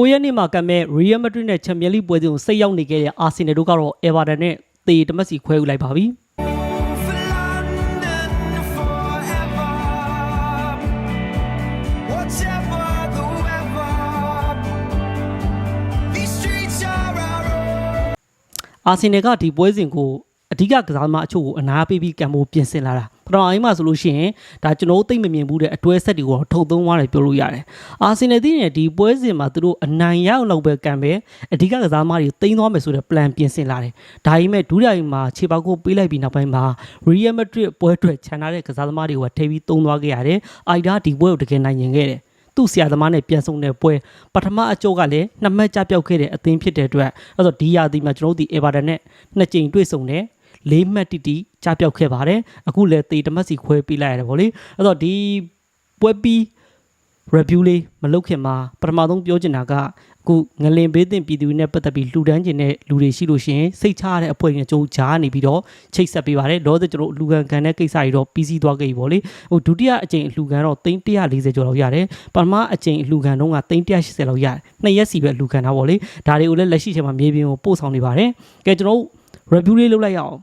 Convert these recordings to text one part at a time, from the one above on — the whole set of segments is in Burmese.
ကိုရက်နေ့မှာကမဲ့ Real Madrid နဲ့ Champions League ပွဲစဉ်ကိုစိတ်ရောက်နေခဲ့တဲ့ Arsenal တို့ကတော့ Everton နဲ့တေတမက်စီခွဲယူလိုက်ပါပြီ For London forever. Whatever the weather, these streets are our own. ။ Arsenal ကဒီပွဲစဉ်ကိုအဓိကကစားသမားအချို့ကိုအနာပေးပြီးကံမိုးပြင်ဆင်လာတာ။ ပထမအပိုင်းမှာဆိုလို့ရှိရင်ဒါကျွန်တော်တို့သိမ့်မမြင်ဘူးတဲ့အတွဲဆက်တွေကိုထုတ်သုံးသွားတယ်ပြောလို့ရတယ်။ Arsenal သိနေဒီပွဲစဉ်မှာသူတို့အနိုင်ရအောင်လုပ်ပဲကံပဲအဓိကကစားသမားတွေကိုတင်သွားမယ်ဆိုတဲ့ plan ပြင်ဆင်လာတယ်။ဒါပေမဲ့ဒုတိယပိုင်းမှာခြေပေါက်ကိုပေးလိုက်ပြီးနောက်ပိုင်းမှာ Real Madrid ပွဲအတွက်ခြံထားတဲ့ကစားသမားတွေကထည့်ပြီးသုံးသွားခဲ့ရတယ်။အိုက်ဒါဒီပွဲကိုတကယ်နိုင်ရင်ခဲ့တယ်။သူ့ဆရာသမားနဲ့ပြန်ဆုံတဲ့ပွဲပထမအကျော့ကလည်းနှစ်မှတ်ကြပြောက်ခဲ့တဲ့အသင်းဖြစ်တဲ့အတွက်အဲ့တော့ဒီရာသီမှာကျွန်တော်တို့ဒီ Everton နဲ့နှစ်ကြိမ်တွေ့ဆုံတယ် လေးမှတ်တိတိကြပြောက်ခဲ့ပါတယ်အခုလည်းတေတမတ်စီခွဲပေးလိုက်ရတယ်ဗောလေအဲ့တော့ဒီပွဲပြီး review လေးမလုပ်ခင်မှာပထမဆုံးပြောချင်တာကအခုငလင်ဘေးတင်ပြည်သူတွေနဲ့ပတ်သက်ပြီးလှူဒန်းခြင်းတဲ့လူတွေရှိလို့ရှိရင်စိတ်ချရတဲ့အဖွဲ့တွေနဲ့ကြိုးကြားနေပြီးတော့ချိတ်ဆက်ပေးပါတယ်လောဆယ်ကျွန်တော်တို့လူကန်ကန်တဲ့ကိစ္စတွေတော့ပြီးစီးသွားခဲ့ပြီဗောလေဟိုဒုတိယအကြိမ်အလှူခံတော့340ကျော်လောက်ရတယ်ပထမအကြိမ်အလှူခံတော့က380လောက်ရတယ်နှစ်ရက်စီပဲအလှူခံတာဗောလေဒါတွေကိုလည်းလက်ရှိချိန်မှာမြေပြင်ကိုပို့ဆောင်နေပါတယ်ကဲကျွန်တော်တို့ review လေးလုပ်လိုက်ရအောင်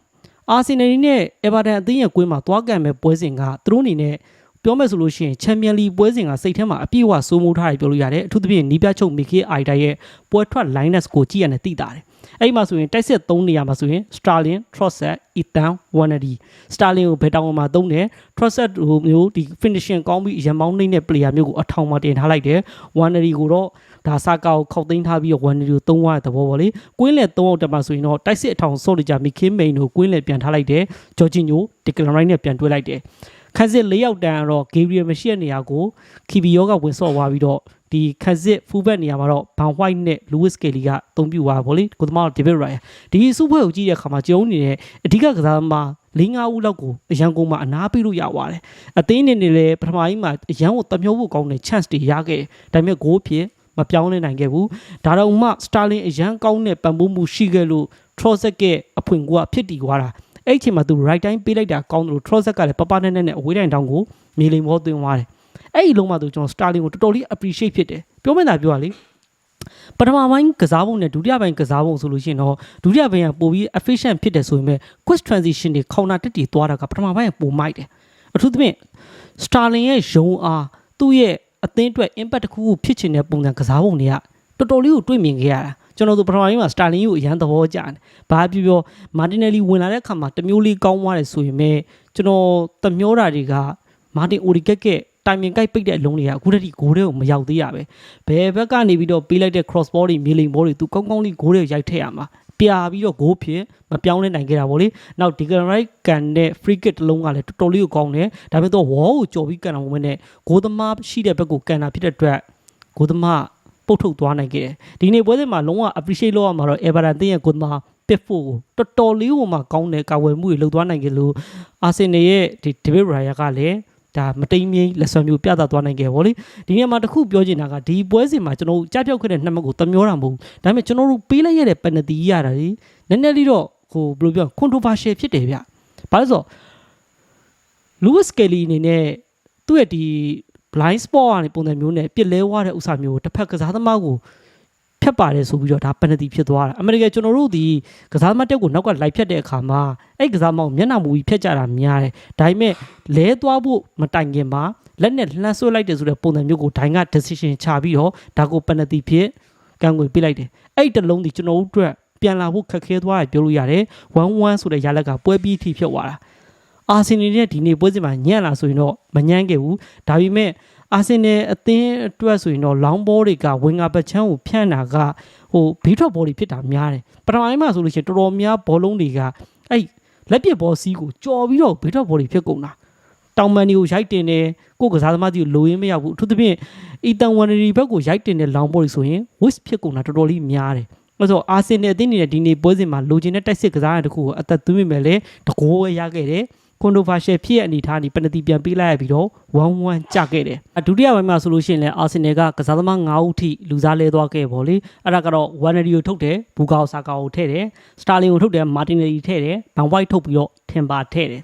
အာဆင်နယ်နဲ့ Everton အသင်းရဲ့ကွင်းမှာသွားကန်မဲ့ပွဲစဉ်ကသူတို့အနေနဲ့ပြောမယ်ဆိုလို့ရှိရင်ချန်ပီယံလီပွဲစဉ်ကစိတ်ထဲမှာအပြည့်အဝစိုးမိုးထားတယ်ပြောလို့ရတယ်အထူးသဖြင့်နီးပြချုပ်မီကေအိုက်တာရဲ့ပွဲထွက် lineup ကိုကြည့်ရတဲ့သိတာတယ် အဲ့ဒီမှာဆိုရင်တိုက်စစ်3နေရာမှာဆိုရင် Starling, Trossard, Ethan, Wanadi Starling ကိုဘယ်တောင်မှာသုံးတယ် Trossard ဟိုမျိုးဒီ finishing ကောင်းပြီးရန်ပေါင်းနှိမ့်တဲ့ player မျိုးကိုအထောင်မှာတင်ထားလိုက်တယ် Wanadi ကိုတော့ဒါစာကာကိုခောက်သိမ်းထားပြီးတော့ Wanadi ကိုသုံးသွားတဲ့သဘောပေါ့လေကွင်းလေ3အောင်တက်မှာဆိုရင်တော့တိုက်စစ်အထောင်ဆော့နေကြမီကင်းမိန်ကိုကွင်းလေပြန်ထားလိုက်တယ် Jorginho Declan Rice နဲ့ပြန်တွဲလိုက်တယ်ခန်းစစ်၄ယောက်တန်းကတော့ဂေဘရီယယ်မရှိတဲ့နေရာကိုခီဘီယောကဝင်ဆော့သွားပြီးတော့ ဒီခန်းစစ်ဖူးဘက်နေရာမှာတော့ဘန်ဝိုက်နဲ့လူးဝစ်ကယ်လီကအသုံးပြုသွားဗောလေကိုသမားဒေးဗစ်ရိုင်ဒီစုပွဲကိုကြည့်တဲ့အခါမှာကျုံနေတဲ့အဓိကကစားသမား၄၅ဦးလောက်ကိုအရန်ကုန်မှာအနားပေးလို့ရသွားတယ်အသင်းနေနေလေပထမကြီးမှာအရန်ကိုတမျောဖို့ကောင်းတဲ့ chance တွေရခဲ့တယ်ဒါပေမဲ့ဂိုးဖြစ်မပြောင်းလဲနိုင်ခဲ့ဘူးဒါတော့မှစတာလင်အရန်ကောင်းတဲ့ပံ့ပိုးမှုရှိခဲ့လို့ Trossard ရဲ့အဖွင့်ကဖြစ်တည်သွားတာအဲ့အချိန်မှာသူ right time ပေးလိုက်တာကောင်းတယ်လို့ Trossard ကလည်းပပနဲ့နဲ့နဲ့အဝေးတိုင်းတောင်ကိုမြေလိမ်ဘောသွင်းသွားတယ်။ အဲ့ဒီလုံးမှာသူကျွန်တော် Starling ကိုတော်တော်လေး appreciate ဖြစ်တယ်။ပြောမင်းသာပြောရလေပထမပိုင်းကစားပုံနဲ့ဒုတိယပိုင်းကစားပုံဆိုလို့ရှိရင်တော့ဒုတိယပိုင်းကပိုပြီး efficient ဖြစ်တယ်ဆိုရင်ပဲ quick transition တွေ counter တက်တည်သွားတာကပထမပိုင်းကပိုမိုက်တယ်။အထူးသဖြင့် Starling ရဲ့ယုံအားသူ့ရဲ့အသင်းအတွက် impact တစ်ခုခုဖြစ်ချင်တဲ့ပုံစံကစားပုံတွေကတော်တော်လေးကိုတွေ့မြင်ခဲ့ရတာ။ကျွန်တော်တို့ပထမပိုင်းမှာ Starling ကိုအရန်သဘောကျတယ်။ဘာပြောပြော Martinelli ဝင်လာတဲ့အခါမှာတစ်မျိုးလေးကောင်းသွားတယ်ဆိုရင်ပဲကျွန်တော်တမျောတာတွေက Martin Odegaard က တိုင်မင်ကိုက်ပိတ်တဲ့အလုံးတွေကအခုတည်းကဂိုးတွေကိုမရောက်သေးရပဲဘယ်ဘက်ကနေပြီးတော့ပေးလိုက်တဲ့ cross ball တွေမြေလိမ် ball တွေသူကောင်းကောင်းလေးဂိုးတွေရိုက်ထည့်ရမှာပြာပြီးတော့ဂိုးဖြစ်မပြောင်းလဲနိုင်ခဲ့တာဗောလေနောက်ဒီကရိုက်ကန်တဲ့ free kick တစ်လုံးကလည်းတော်တော်လေးကိုကောင်းတယ်ဒါပေမဲ့တော့ wall ကိုကြော်ပြီးကန်အောင်မနဲ့ဂိုးသမားရှိတဲ့ဘက်ကိုကန်တာဖြစ်တဲ့အတွက်ဂိုးသမားပုတ်ထုတ်သွားနိုင်ခဲ့တယ်ဒီနေ့ပွဲစဉ်မှာလုံးဝ appreciate လုပ်ရမှာတော့ Everton တင်းရဲ့ဂိုးသမားပစ်ဖို့ကိုတော်တော်လေးဟိုမှာကောင်းတယ်ကာဝယ်မှုတွေလုပ်သွားနိုင်ကြလို့အာဆင်နယ်ရဲ့ဒီ David Raya ကလည်း ဒါမတိမ်မြိလက်ဆွမ်းမျိုးပြသသွားနိုင်ခဲ့ဗောလေဒီနေရာမှာတစ်ခုပြောချင်တာကဒီပွဲစဉ်မှာကျွန်တော်တို့ကြားပြောက်ခဲ့တဲ့နှစ်မှတ်ကိုတမျောတာမဟုတ်ဘူးဒါပေမဲ့ကျွန်တော်တို့ပေးလိုက်ရတဲ့ penalty ရတာလေနည်းနည်းလေးတော့ဟိုဘယ်လိုပြော controversial ဖြစ်တယ်ဗျဘာလို့ဆိုတော့ Lewis Kelly အနေနဲ့သူ့ရဲ့ဒီ blind spot ကနေပုံစံမျိုးနဲ့ပြစ်လဲဝတဲ့ဥစ္စာမျိုးကိုတစ်ဖက်ကစားသမားကို ဖြတ်ပါတယ်ဆိုပြီးတော့ဒါ penalty ဖြစ်သွားတာအမေရိကန်ကျွန်တော်တို့ဒီကစားသမားတက်ကိုနောက်ကလိုက်ဖြတ်တဲ့အခါမှာအဲ့ကစားသမားကိုမျက်နှာမူပြီးဖြတ်ကြတာများတယ်ဒါပေမဲ့လဲသွားဖို့မတိုင်ခင်မှာလက်နဲ့လှမ်းဆွဲလိုက်တယ်ဆိုတဲ့ပုံစံမျိုးကိုဒိုင်က decision ချပြီးတော့ဒါကို penalty ဖြစ်ကံကိုပြလိုက်တယ်အဲ့တလုံးဒီကျွန်တော်တို့အတွက်ပြန်လာဖို့ခက်ခဲသွားတယ်ပြောလို့ရတယ်1-1ဆိုတဲ့ရလက်ကပွဲပြီးထိဖြစ်သွားတာအာဆင်နယ်နဲ့ဒီနေ့ပွဲစဉ်မှာညံ့လာဆိုရင်တော့မညံ့ခဲ့ဘူးဒါပေမဲ့ အာဆင်နယ်အသင်းအတွက်ဆိုရင်တော့လောင်းဘောတွေကဝင်ငါပချမ်းကိုဖြန့်တာကဟိုဘေးထွက်ဘောတွေဖြစ်တာများတယ်ပထမပိုင်းမှာဆိုလို့ရှိရင်တော်တော်များဘောလုံးတွေကအဲ့လက်ပစ်ဘောစီးကိုကြော်ပြီးတော့ဘေးထွက်ဘောတွေဖြစ်ကုန်တာတောင်မန်တွေကိုရိုက်တင်တယ်ကိုယ်ကစားသမားကြီးကိုလိုရင်းမရဘူးအထူးသဖြင့်အီတန်ဝန်ရီဘက်ကိုရိုက်တင်တဲ့လောင်းဘောတွေဆိုရင် wish ဖြစ်ကုန်တာတော်တော်လေးများတယ်အဲ့ဆိုအာဆင်နယ်အသင်းနေတဲ့ဒီနေ့ပွဲစဉ်မှာလိုချင်တဲ့တိုက်စစ်ကစားရတဲ့တခုကိုအသက်သွင်းမိမယ်လေတကိုးပဲရခဲ့တယ် controversial ဖြစ်ရဲ့အနေထားนี่ပနတီပြန်ပေးလိုက်ရပြီးတော့1-1ကြခဲ့တယ်အဒုတိယပိုင်းမှာဆိုလို့ရှိရင်လည်းအာဆင်နယ်ကကစားသမား9ဦးထိလူစားလဲသွားခဲ့ပေါ့လေအဲ့ဒါကတော့ဝမ်နရီကိုထုတ်တယ်ဘူကာကိုဆာကာကိုထည့်တယ်စတာလင်ကိုထုတ်တယ်မာတင်နယ်လီထည့်တယ်ဘန်ဝိုက်ထုတ်ပြီးတော့ထင်ပါထည့်တယ်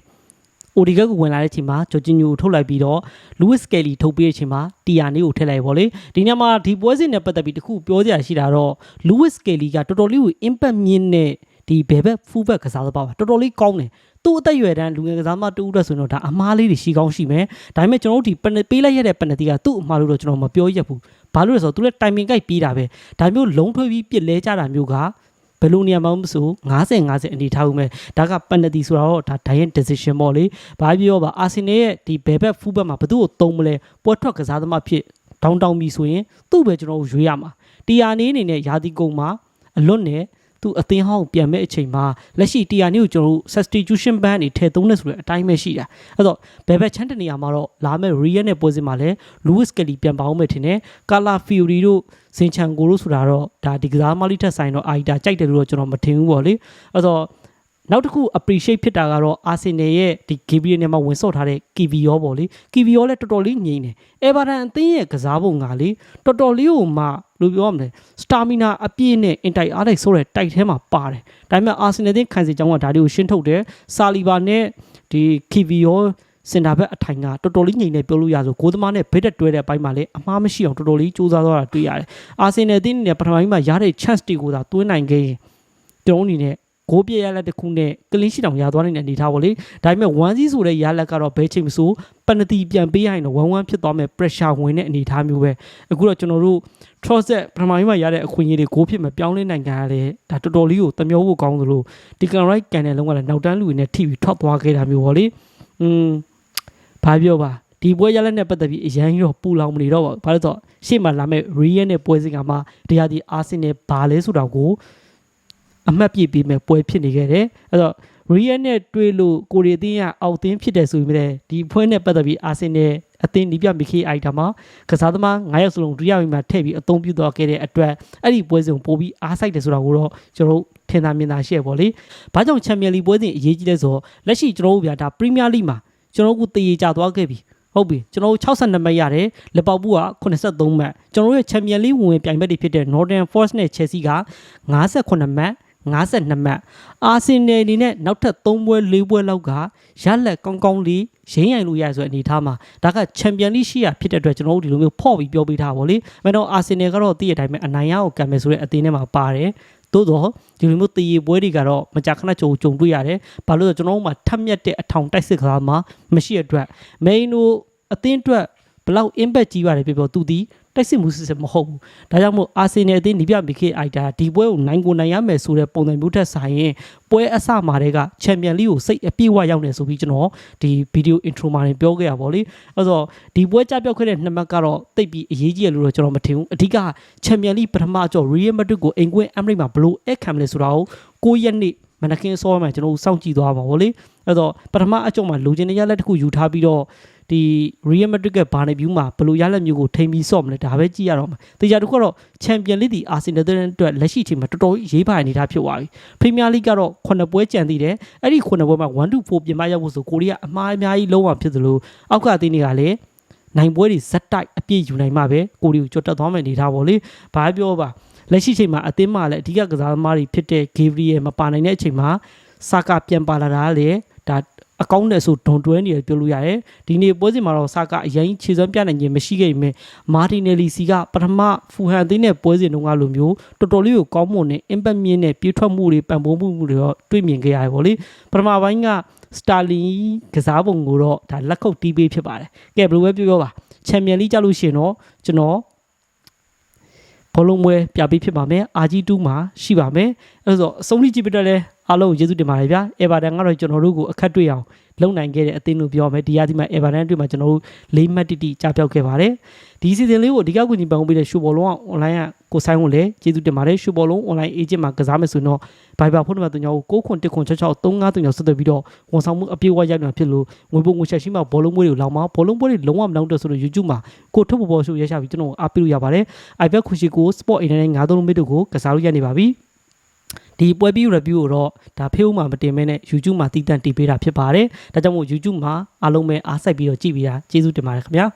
အိုဒီဂက်ကိုဝင်လာတဲ့အချိန်မှာဂျော်ဂျီညိုကိုထုတ်လိုက်ပြီးတော့လူးဝစ်ကယ်လီထုတ်ပေးတဲ့အချိန်မှာတီယာနေကိုထည့်လိုက်ပေါ့လေဒီညမှာဒီပွဲစဉ်နဲ့ပတ်သက်ပြီးတခုပြောစရာရှိတာတော့လူးဝစ်ကယ်လီကတော်တော်လေးကို impact မြင့်တဲ့ဒီဘယ်ဘက်ဖူးဘက်ကစားသမားပါတော်တော်လေးကောင်းတယ် သူ့အသက်အရွယ်တန်းလူငယ်ကစားသမားတူဦးတဲ့ဆိုရင်တော့ဒါအမားလေးတွေရှိကောင်းရှိမယ်ဒါပေမဲ့ကျွန်တော်တို့ဒီပနပေးလိုက်ရတဲ့ပနတီကသူ့အမားလို့တော့ကျွန်တော်မပြောရက်ဘူးဘာလို့လဲဆိုတော့သူလည်း timing ကိုက်ပြီးတာပဲဒါမျိုးလုံးထွေးပြီးပြစ်လဲကြတာမျိုးကဘယ်လိုနေရာမှာမဆို90 50အနေထားဦးမယ်ဒါကပနတီဆိုတာတော့ဒါ diet decision ပေါ့လေဘာပြောပါအာဆင်နယ်ရဲ့ဒီဘယ်ဘက်ဖူးဘက်မှာဘယ်သူ့ကိုတုံးမလဲပွဲထွက်ကစားသမားဖြစ်တောင်းတောင်းပြီးဆိုရင်သူ့ပဲကျွန်တော်တို့ရွေးရမှာတီယာနေအနေနဲ့ယာတီကုံမှာအလွတ်နဲ့ သူအသင်းဟောင်းပြန်မဲ့အချိန်မှာလက်ရှိတီယာနေကိုကျွန်တော်တို့ substitution ban နေထည့်သုံးနေဆိုတဲ့အတိုင်းပဲရှိတာအဲ့တော့ဘယ်ဘက်ချမ်းတနေရာမှာတော့လာမဲ့ Real နဲ့ပွဲစဉ်မှာလည်း Lewis Kelly ပြန်ပါအောင်မယ်ထင်တယ် Carla Fiori တို့စင်ချန်ကိုတို့ဆိုတာတော့ဒါဒီကစားမလေးထက်ဆိုင်တော့အာီတာကြိုက်တယ်လို့တော့ကျွန်တော်မထင်ဘူးပေါ့လေအဲ့တော့ နောက်တစ်ခု appreciate ဖြစ်တာကတော့ Arsenal ရဲ့ဒီ Gabriel နဲ့မှဝင်ဆော့ထားတဲ့ Kivior ပေါ့လေ Kivior လည်းတော်တော်လေးငြိမ့်တယ် Everton အသင်းရဲ့ကစားပုံကလေတော်တော်လေးကိုမှလို့ပြောရမလဲ Stamina အပြည့်နဲ့ Inter အားလိုက်ဆိုတဲ့တိုက်ထဲမှာပါတယ်ဒါပေမဲ့ Arsenal အသင်းခံစီကြောင်းကဒါတွေကိုရှင်းထုတ်တယ် Saliba နဲ့ဒီ Kivior စင်တာဘက်အထိုင်ကတော်တော်လေးငြိမ်နေပြောလို့ရဆိုကိုသမားနဲ့ဘစ်တက်တွဲတဲ့အပိုင်းမှာလည်းအမှားမရှိအောင်တော်တော်လေးစူးစမ်းသွားတာတွေ့ရတယ်။အာဆင်နယ်အသင်းနဲ့ပထမပိုင်းမှာရတဲ့ chance တွေကိုသာသွင်းနိုင်ခဲ့ရင်ကျွန်တော်အနေနဲ့ ဂိုးပြရလက်တစ်ခုနဲ့ကလင်းရှိတောင်ရသွားနိုင်တဲ့အနေထားပေါ့လေ။ဒါပေမဲ့1စီဆိုတဲ့ရလက်ကတော့ဘဲချိန်မဆိုပနတီပြန်ပေးရရင်တော့1-1ဖြစ်သွားမယ် pressure ဝင်တဲ့အနေထားမျိုးပဲ။အခုတော့ကျွန်တော်တို့ Trozet ပထမပိုင်းမှာရတဲ့အခွင့်အရေးတွေဂိုးဖြစ်မပြောင်းလဲနိုင်ကြရတယ်။ဒါတော်တော်လေးကိုတမျောဖို့ကောင်းသလိုဒီကန်ရိုက်ကန်တဲ့လုံးကလည်းနောက်တန်းလူတွေနဲ့ထိပြီးထွက်သွားခဲ့တာမျိုးပေါ့လေ။อืมဘာပြောပါဒီပွဲရလက်နဲ့ပတ်သက်ပြီးအရန်ကြီးတော့ပူလောင်မနေတော့ပါဘူးဘာလို့လဲဆိုတော့ရှေ့မှာလာမဲ့ Real နဲ့ပွဲစဉ်ကမှတရားဒီ Arsenal ဘာလဲဆိုတော့ကို အမှတ်ပြပြီးမဲ့ပွဲဖြစ်နေခဲ့တယ်အဲ့တော့ Real နဲ့တွေ့လို့ကိုရီအသင်းကအောက်သင်းဖြစ်တယ်ဆိုပြီးမြဲဒီပွဲနဲ့ပတ်သက်ပြီး Arsenal အသင်းဒီပြမိခေအိုက်တာမှာကစားသမား9ယောက်စလုံးဒုတိယပိုင်းမှာထည့်ပြီးအသုံးပြုသွားခဲ့တဲ့အတွက်အဲ့ဒီပွဲစဉ်ကိုပို့ပြီးအားစိုက်တယ်ဆိုတာကိုတော့ကျွန်တော်တို့ထင်သာမြင်သာရှိရပေါ့လေ။ဘာကြောင့်ချန်ပီယံလိပွဲစဉ်အရေးကြီးလဲဆိုတော့လက်ရှိကျွန်တော်တို့ဗျာဒါပရီးမီးယားလိမှာကျွန်တော်တို့ကတည်ကြသွားခဲ့ပြီဟုတ်ပြီကျွန်တော်တို့62မှတ်ရတယ်လက်ပေါက်ဘူးက83မှတ်ကျွန်တော်တို့ရဲ့ချန်ပီယံလိဝင်ဝင်ပြိုင်ဘက်တွေဖြစ်တဲ့ Northern Force နဲ့ Chelsea က58မှတ် 52မှတ်အာဆင်နယ်အနေနဲ့နောက်ထပ်3ပွဲ4ပွဲလောက်ကရလက်ကောင်းကောင်းလေးရင်းရိုင်လို့ရဆိုတဲ့အနေအထားမှာဒါကချန်ပီယံလိရှိရဖြစ်တဲ့အတွက်ကျွန်တော်တို့ဒီလိုမျိုးဖော့ပြီးပြောပေးထားပါဗောလေ။အဲ့တော့အာဆင်နယ်ကတော့တည့်ရတိုင်းပဲအနိုင်ရအောင်ကံမယ်ဆိုတဲ့အသင်းထဲမှာပါတယ်။သို့တော့ဒီလိုမျိုးတည်ရပွဲတွေကတော့မကြာခဏကြုံကြုံတွေ့ရတယ်။ဘာလို့လဲဆိုတော့ကျွန်တော်တို့မှာထက်မြက်တဲ့အထောင်တိုက်စစ်ကစားမှာမရှိတဲ့အတွက်မိန်တို့အသင်းအတွက်ဘလောက် impact ကြီးပါတယ်ပြောပြောသူဒီ တိုက်စစ်မှုစစ်စစ်မဟုတ်ဘူး။ဒါကြောင့်မို့အာဆင်နယ်အသင်းဒီပြမိခေအိုက်တာဒီပွဲကိုနိုင်ကိုနိုင်ရမယ်ဆိုတဲ့ပုံစံမျိုးထက်ဆိုင်ရင်ပွဲအစမှာတည်းကချန်ပီယံလိကိုစိတ်အပြည့်အဝရောက်နေဆိုပြီးကျွန်တော်ဒီဗီဒီယို intro မှာနေပြောခဲ့ရပါဗောလေ။အဲ့တော့ဒီပွဲကြပြောက်ခဲ့တဲ့နှစ်မှတ်ကတော့တိတ်ပြီးအရေးကြီးရလို့တော့ကျွန်တော်မထင်ဘူး။အဓိကချန်ပီယံလိပထမအကျော် Real Madrid ကိုအိမ်ကွင်းအမ်ရိမှာဘလို့အခမ်းလဲဆိုတာကို9ရက်နေ့မနက်ခင်းစောမှကျွန်တော်တို့စောင့်ကြည့်သွားပါဗောလေအဲ့တော့ပထမအကျော်မှာလူချင်းတဲ့ရလက်တစ်ခုယူထားပြီးတော့ ဒီ Real Madrid ကဘာနေဗျူးမှာဘယ်လိုရလက်မျိုးကိုထိမ့်ပြီးစော့မလဲဒါပဲကြည့်ရတော့မှာတေချာတစ်ခုကတော့ Champion League ဒီ Arsenal တဲ့အတွက်လက်ရှိအချိန်မှာတော်တော်ရေးပါနေတာဖြစ်သွားပြီ Premier League ကတော့9ပွဲကြံသေးတယ်အဲ့ဒီ9ပွဲမှာ1 to 4ပြင်မရောက်ဖို့ဆိုကိုရီးယားအမှားအများကြီးလုံးဝဖြစ်သလိုအောက်ကအသင်းတွေကလည်းနိုင်ပွဲတွေဇက်တိုက်အပြည့်ယူနိုင်မှပဲကိုရီးကိုကြွတ်တက်သွားမယ်နေထားပါလေဘာပြောပါလက်ရှိချိန်မှာအသင်းမှာလည်းအဓိကကစားသမားတွေဖြစ်တဲ့ Gabriel မပါနိုင်တဲ့အချိန်မှာစာကာပြန်ပါလာတာလေဒါ အကောင်းနဲ့ဆိုဒွန်တွဲနေတယ်ပြောလို့ရတယ်ဒီနေ့ပွဲစဉ်မှာတော့စာကအရင်ခြေစွမ်းပြနိုင်ခြင်းမရှိခဲ့ပေမဲ့မာတီနယ်လီစီကပထမဖူဟန်သိန်းနဲ့ပွဲစဉ်တုန်းကလိုမျိုးတော်တော်လေးကိုကောင်းမွန်တဲ့ impact မြင့်တဲ့ပြေးထွက်မှုတွေပံ့ပိုးမှုတွေတော့တွေ့မြင်ခဲ့ရတယ်ဗောလေပထမပိုင်းကစတာလင်ကစားပုံကိုတော့ဒါလက်ခုပ်တီးပေးဖြစ်ပါတယ်ကဲဘယ်လိုပဲပြောပြောပါချန်ပီယံလိကြလို့ရှိရင်တော့ကျွန်တော်ဘောလုံးပွဲပြပေးဖြစ်ပါမယ်အာဂျီ2မှာရှိပါမယ်အဲဆိုအဆုံးထိကြည့်ပြတဲ့လဲ အားလုံးကိုကျေးဇူးတင်ပါတယ်ဗျာအေဗာတန်ကတော့ကျွန်တော်တို့ကိုအခက်တွေ့အောင်လုံနိုင်ခဲ့တဲ့အသင်းလို့ပြောမယ်ဒီရာဒီမှာအေဗာတန်အတွက်မှာကျွန်တော်တို့လေးမှတ်တိတိကြားပြောက်ခဲ့ပါတယ်ဒီစီဇန်လေးကိုအဓိကကူညီပံ့ပိုးပေးတဲ့ရှူဘောလုံးက online ကကိုဆိုင်ကိုလည်းကျေးဇူးတင်ပါတယ်ရှူဘောလုံး online agent မှာကစားမယ်ဆိုရင်တော့ Viber ဖုန်းနံပါတ်3ကို69166353ဆက်သွယ်ပြီးတော့ဝန်ဆောင်မှုအပြည့်အဝရနိုင်ဖြစ်လို့ငွေပုံငွေချက်ရှိမှဘောလုံးပွဲတွေလောင်မှာဘောလုံးပွဲတွေလုံးဝမလောင်တဲ့ဆိုတော့ YouTube မှာကိုထုတ်ပေါ်ပေါ်ရှုရရှာပြီးကျွန်တော်အားပေးလို့ရပါတယ် iPad ခုရှိကို Sport Internet 9သုံးမိတို့ကိုကစားလို့ရနေပါပြီ ဒီပွဲပြီး review ကိုတော့ဒါ Facebook မှာမတင်မဲနဲ့ YouTube မှာတည်တံ့တည်ပေးတာဖြစ်ပါတယ်ဒါကြောင့်မို့ YouTube မှာအားလုံးပဲအားစိုက်ပြီးတော့ကြည့်ပြီးတာကျေးဇူးတင်ပါတယ်ခင်ဗျာ